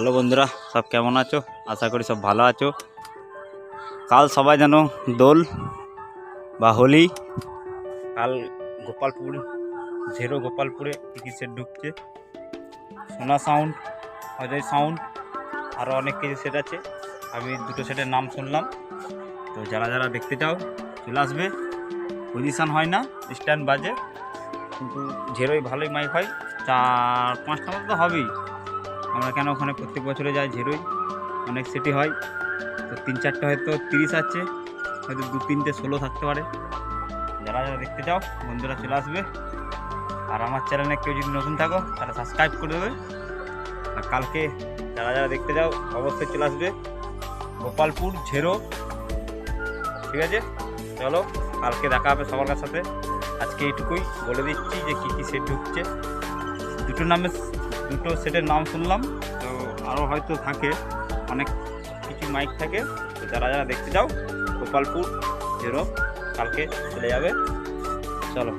Hello বন্ধুরা, সব কেমন আছো? আশা করি সব ভালো আছো। কাল সবাই জানো দোল বা হোলি। কাল গোপালপুর, ঝেরো গোপালপুরে সেট ঢুকছে? সোনা সাউন্ড অজয় সাউন্ড আরও অনেক কিছু সেট আছে। আমি দুটো সেটের নাম শুনলাম। তো যারা যারা দেখতে চাও, চলে আসবে। পজিশান হয় না স্ট্যান্ড বাজে। কিন্তু ঝেরোই ভালোই মাইক হয়। চার, পাঁচটা মতো তো হবেই। আমরা কেন ওখানে প্রত্যেক বছরে যাই? ঝেরোই অনেক সিটি হয়। তো তিন চারটে হয়তো তিরিশ আছে। হয়তো দু তিনটে ষোলো থাকতে পারে। যারা যারা দেখতে চাও, বন্ধুরা চলে আসবে। আর আমার চ্যানেলে কেউ যদি নতুন থাকো, তারা সাবস্ক্রাইব করে দেবে। আর কালকে যারা যারা দেখতে চাও, অবশ্যই চলে আসবে। গোপালপুর ঝেরো ঠিক আছে? চলো, কালকে দেখা হবে সবার সাথে। আজকে এইটুকুই। বলে দিচ্ছি যে কী কী সেট ঢুকছে। দুটো নামে দুটো সেটের নাম শুনলাম, তো আরও হয়তো থাকে, অনেক কিছু মাইক থাকে, তো যারা যারা দেখতে যাও গোপালপুর জেরো কালকে চলে যাবে। চলো।